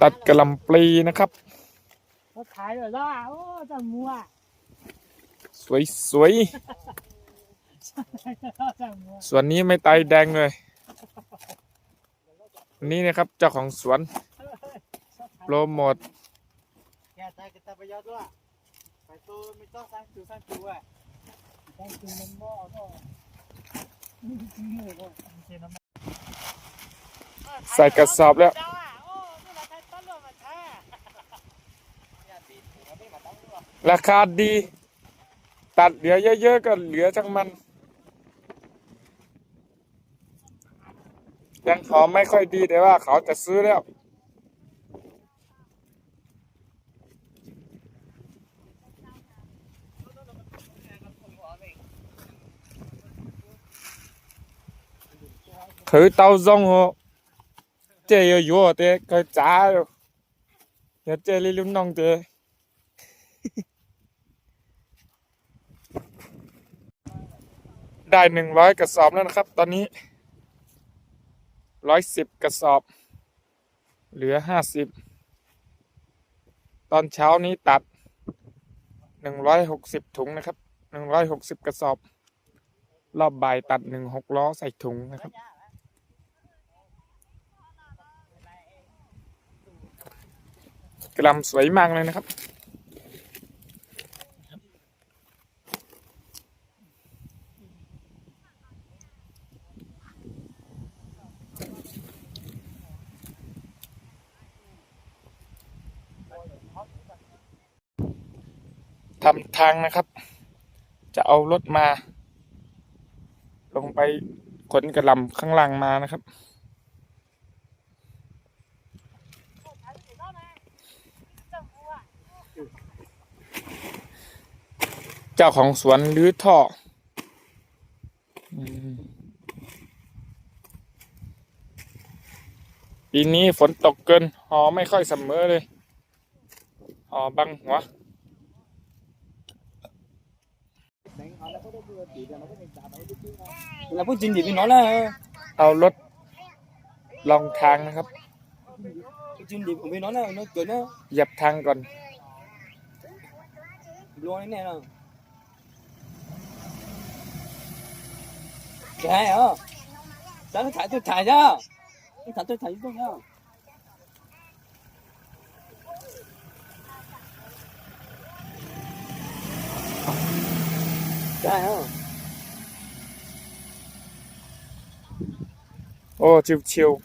ตัดกระหลำปลีนะครับเขาขายเลยล่ะโอ้จังมัวสวยสวยจังมัวๆส่วนนี้ไม่ไตแดงเลยอันนี่นะครับเจ้าของสวนโปรโมทแกใจกันตะไปยอดด้วยไปตู้ไม่ต้องสร้างตู้สร้างตู้อะได้กินมันบ่เอาเนาะนี่จริงเลยก็ไม่ใช่น้ำมันใส่กระสอบแล้ว จ้าโอ้นี่แหละใครต้นลมมาแท้ อย่าตีเราไม่มาตั้งด้วย ราคาดี ตัดเหลือเยอะๆก็เหลือจังมันยังขอไม่ค่อยดีแต่ว่าเขาจะซื้อแล้ว คือเตาซงหัวเจยอยู่เตะก็จ้าอยู่อย่าเจลิลุมน้องเจ ได้หนึ่งร้อยกระสอบแล้วนะครับ ตอนนี้ร้อยสิบกระสอบ เหลือห้าสิบตอนเช้านี้ตัดหนึ่งร้อยหกสิบถุงนะครับหนึ่งร้อยหกสิบกระสอบ รอบบ่ายตัดหนึ่งหกล้อใส่ถุงนะครับ กลำสวยมากเลยนะครับ ทำทางนะครับ จะเอารถมา ลงไปขนกระลำข้างล่างมานะครับ เจ้าของสวนหรือท่ออีนี้ฝนตกเกิน หอไม่ค่อยเสมอเลย หอบังหัว เราพูดจริงดิพี่น้องนะเอารถลองทางนะครับจริงดิผมพี่น้องนะ nó cười nó เหยียบทางก่อน luôn thế này nào cái hả sao nó thải tôi thải ra tôi thải tôi thải tôi nha cái hả โอ้ชิวๆย Ô, 啊，哦，就超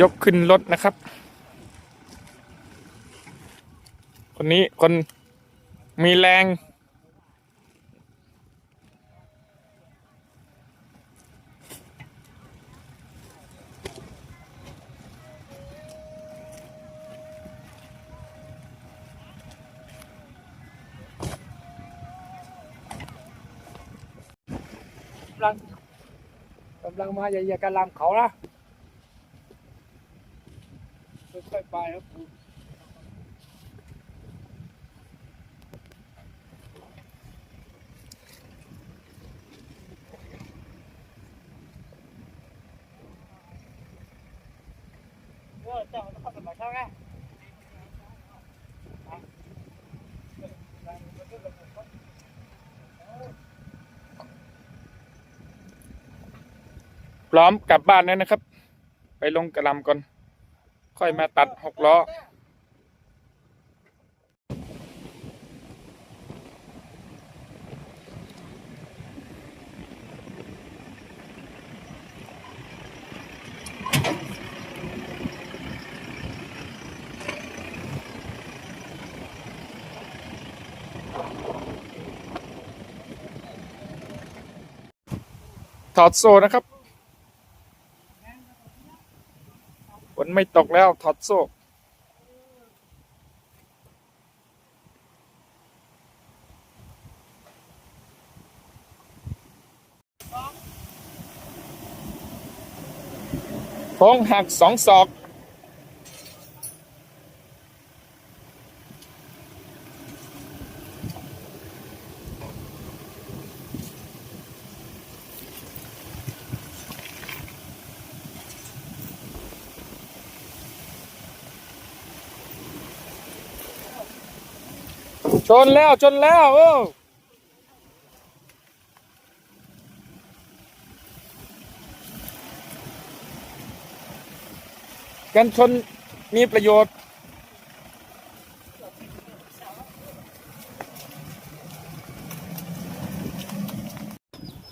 ยกขึ้นรถนะครับ คนนี้คนมีแรง กำลังกำลังมาอย่าอย่ากันลำเขานะ ค่อยๆไปครับเออเจ้าต้องเข้าไปมาเช่าไงพร้อมกลับบ้านแล้วนะครับ ไปลงกระลำก่อน ค่อยมาตัดหกล้อถอดโซ่นะครับ ไม่ตกแล้วถอดโซ่โค้งหักสองศอก ชนแล้วชนแล้วเออกันชนมีประโยชน์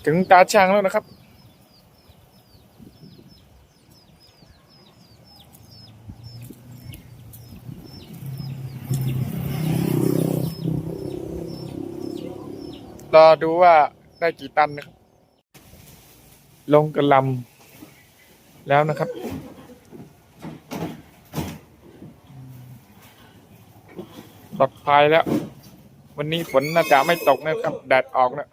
ถึงตาช่างแล้วนะครับ รอดูว่าได้กี่ตันนะครับ ลงกระลำแล้วนะครับ ปลอดภัยแล้ว วันนี้ฝนน่าจะไม่ตกนะครับ แดดออกแล้ว